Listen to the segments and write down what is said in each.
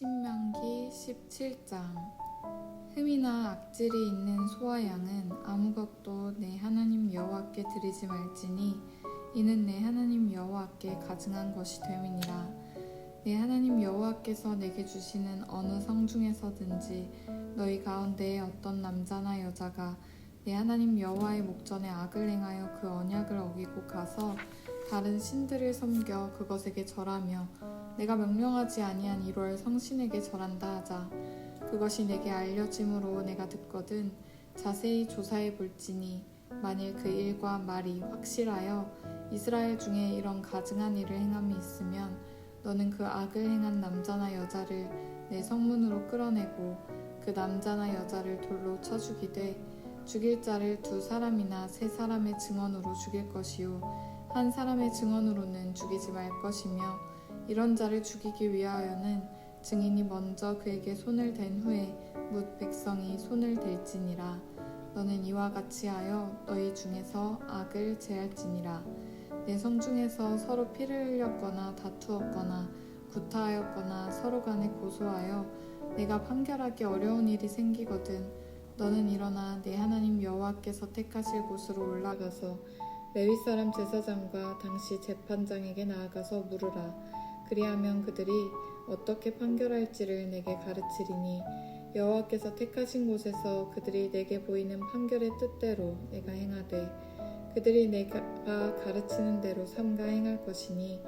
신명기 17장. 흠이나 악질이 있는 소와 양은 아무것도 내 하나님 여호와께 드리지 말지니 이는 내 하나님 여호와께 가증한 것이 됨이니라. 내 하나님 여호와께서 내게 주시는 어느 성 중에서든지 너희 가운데에 어떤 남자나 여자가 내 하나님 여호와의 목전에 악을 행하여 그 언약을 어기고 가서 다른 신들을 섬겨 그것에게 절하며 내가 명령하지 아니한 1월 성신에게 절한다 하자. 그것이 내게 알려짐으로 내가 듣거든 자세히 조사해 볼지니 만일 그 일과 말이 확실하여 이스라엘 중에 이런 가증한 일을 행함이 있으면 너는 그 악을 행한 남자나 여자를 내 성문으로 끌어내고 그 남자나 여자를 돌로 쳐 죽이되 죽일 자를 두 사람이나 세 사람의 증언으로 죽일 것이요. 한 사람의 증언으로는 죽이지 말 것이며 이런 자를 죽이기 위하여는 증인이 먼저 그에게 손을 댄 후에 묻 백성이 손을 댈지니라. 너는 이와 같이 하여 너희 중에서 악을 제할지니라. 내 성 중에서 서로 피를 흘렸거나 다투었거나 구타하였거나 서로 간에 고소하여 내가 판결하기 어려운 일이 생기거든 너는 일어나 내 하나님 여호와께서 택하실 곳으로 올라가서 레위 사람 제사장과 당시 재판장에게 나아가서 물으라 그리하면 그들이 어떻게 판결할지를 내게 가르치리니 여호와께서 택하신 곳에서 그들이 내게 보이는 판결의 뜻대로 내가 행하되 그들이 내가 가르치는 대로 삼가 행할 것이니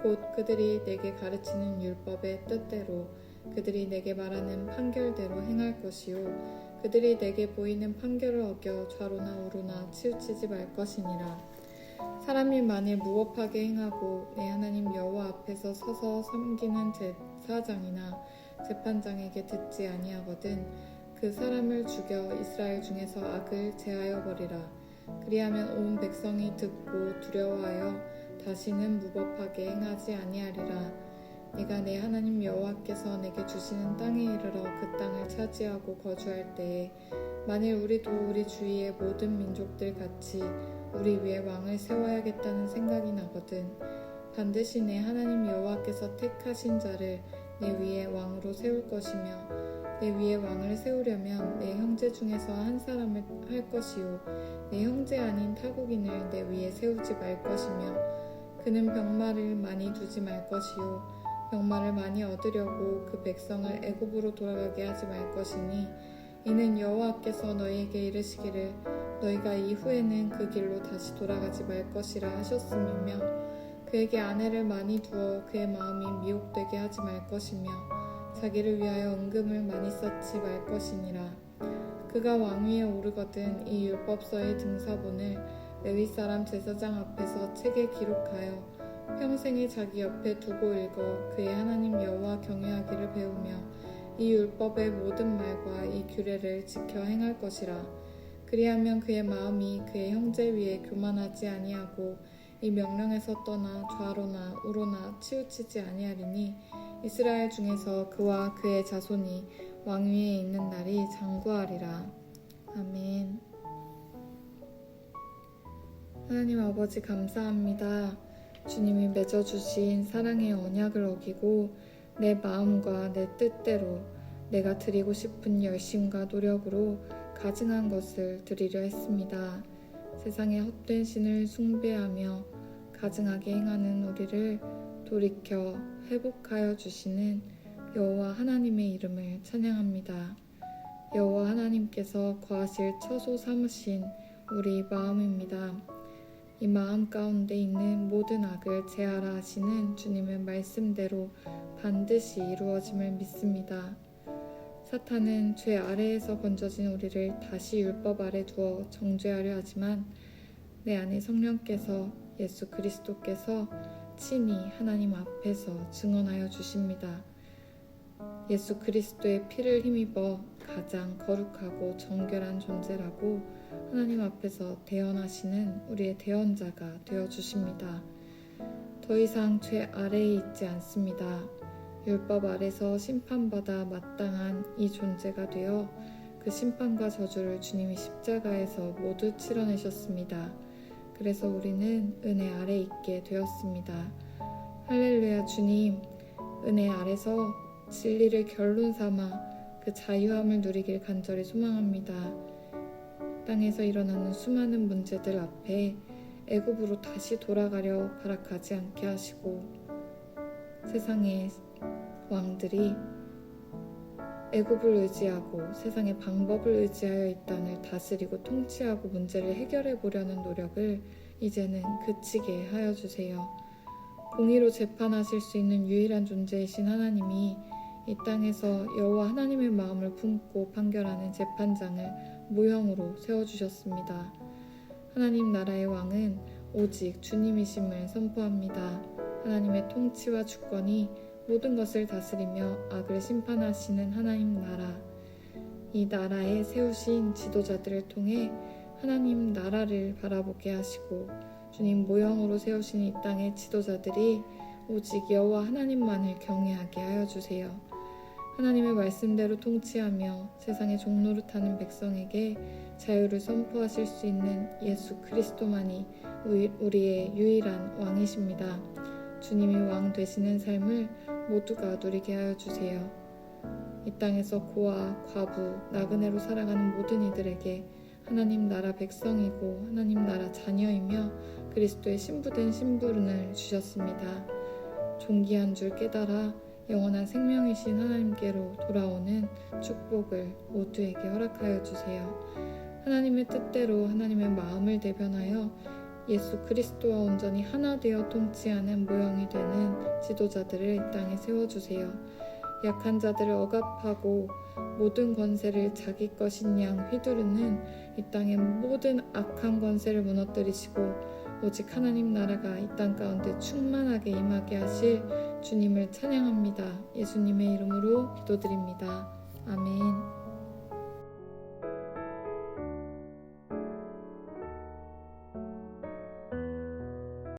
곧 그들이 내게 가르치는 율법의 뜻대로 그들이 내게 말하는 판결대로 행할 것이요 그들이 내게 보이는 판결을 어겨 좌로나 우로나 치우치지 말 것이니라 사람이 만일 무법하게 행하고 내 하나님 여호와 앞에서 서서 섬기는 제사장이나 재판장에게 듣지 아니하거든 그 사람을 죽여 이스라엘 중에서 악을 제하여 버리라. 그리하면 온 백성이 듣고 두려워하여 다시는 무법하게 행하지 아니하리라. 내가 내 하나님 여호와께서 내게 주시는 땅에 이르러 그 땅을 차지하고 거주할 때에 만일 우리도 우리 주위의 모든 민족들 같이 우리 위에 왕을 세워야겠다는 생각이 나거든. 반드시 내 하나님 여호와께서 택하신 자를 내 위에 왕으로 세울 것이며 내 위에 왕을 세우려면 내 형제 중에서 한 사람을 할 것이요. 내 형제 아닌 타국인을 내 위에 세우지 말 것이며 그는 병마를 많이 두지 말 것이요. 병마를 많이 얻으려고 그 백성을 애굽으로 돌아가게 하지 말 것이니 이는 여호와께서 너희에게 이르시기를 너희가 이후에는 그 길로 다시 돌아가지 말 것이라 하셨음이며 그에게 아내를 많이 두어 그의 마음이 미혹되게 하지 말 것이며 자기를 위하여 은금을 많이 쌓지 말 것이니라. 그가 왕위에 오르거든 이 율법서의 등사본을 레위 사람 제사장 앞에서 책에 기록하여 평생에 자기 옆에 두고 읽어 그의 하나님 여호와 경외하기를 배우며 이 율법의 모든 말과 이 규례를 지켜 행할 것이라 그리하면 그의 마음이 그의 형제 위에 교만하지 아니하고 이 명령에서 떠나 좌로나 우로나 치우치지 아니하리니 이스라엘 중에서 그와 그의 자손이 왕위에 있는 날이 장구하리라 아멘 하나님 아버지 감사합니다. 주님이 맺어주신 사랑의 언약을 어기고 내 마음과 내 뜻대로 내가 드리고 싶은 열심과 노력으로 가증한 것을 드리려 했습니다. 세상의 헛된 신을 숭배하며 가증하게 행하는 우리를 돌이켜 회복하여 주시는 여호와 하나님의 이름을 찬양합니다. 여호와 하나님께서 거하실 처소 삼으신 우리 마음입니다. 이 마음 가운데 있는 모든 악을 제하라 하시는 주님의 말씀대로 반드시 이루어짐을 믿습니다. 사탄은 죄 아래에서 건져진 우리를 다시 율법 아래 두어 정죄하려 하지만 내 안에 성령께서 예수 그리스도께서 친히 하나님 앞에서 증언하여 주십니다. 예수 그리스도의 피를 힘입어 가장 거룩하고 정결한 존재라고 하나님 앞에서 대언하시는 우리의 대언자가 되어 주십니다. 더 이상 죄 아래에 있지 않습니다. 율법 아래서 심판받아 마땅한 이 존재가 되어 그 심판과 저주를 주님이 십자가에서 모두 치러내셨습니다. 그래서 우리는 은혜 아래 있게 되었습니다. 할렐루야 주님, 은혜 아래서 진리를 결론 삼아 그 자유함을 누리길 간절히 소망합니다. 땅에서 일어나는 수많은 문제들 앞에 애굽으로 다시 돌아가려 발악하지 않게 하시고 세상의 왕들이 애굽을 의지하고 세상의 방법을 의지하여 이 땅을 다스리고 통치하고 문제를 해결해 보려는 노력을 이제는 그치게 하여 주세요. 공의로 재판하실 수 있는 유일한 존재이신 하나님이 이 땅에서 여호와 하나님의 마음을 품고 판결하는 재판장을 무형으로 세워 주셨습니다. 하나님 나라의 왕은 오직 주님이심을 선포합니다. 하나님의 통치와 주권이 모든 것을 다스리며 악을 심판하시는 하나님 나라. 이 나라에 세우신 지도자들을 통해 하나님 나라를 바라보게 하시고 주님 모형으로 세우신 이 땅의 지도자들이 오직 여호와 하나님만을 경외하게 하여 주세요. 하나님의 말씀대로 통치하며 세상의 종로를 타는 백성에게 자유를 선포하실 수 있는 예수 그리스도만이 우리- 우리의 유일한 왕이십니다. 주님이 왕 되시는 삶을 모두가 누리게 하여 주세요. 이 땅에서 고아, 과부, 나그네로 살아가는 모든 이들에게 하나님 나라 백성이고 하나님 나라 자녀이며 그리스도의 신부된 신분을 주셨습니다. 존귀한 줄 깨달아 영원한 생명이신 하나님께로 돌아오는 축복을 모두에게 허락하여 주세요. 하나님의 뜻대로 하나님의 마음을 대변하여 예수 그리스도와 온전히 하나 되어 통치하는 모형이 되는 지도자들을 이 땅에 세워주세요. 약한 자들을 억압하고 모든 권세를 자기 것인 양 휘두르는 이 땅의 모든 악한 권세를 무너뜨리시고 오직 하나님 나라가 이 땅 가운데 충만하게 임하게 하실 주님을 찬양합니다. 예수님의 이름으로 기도드립니다. 아멘.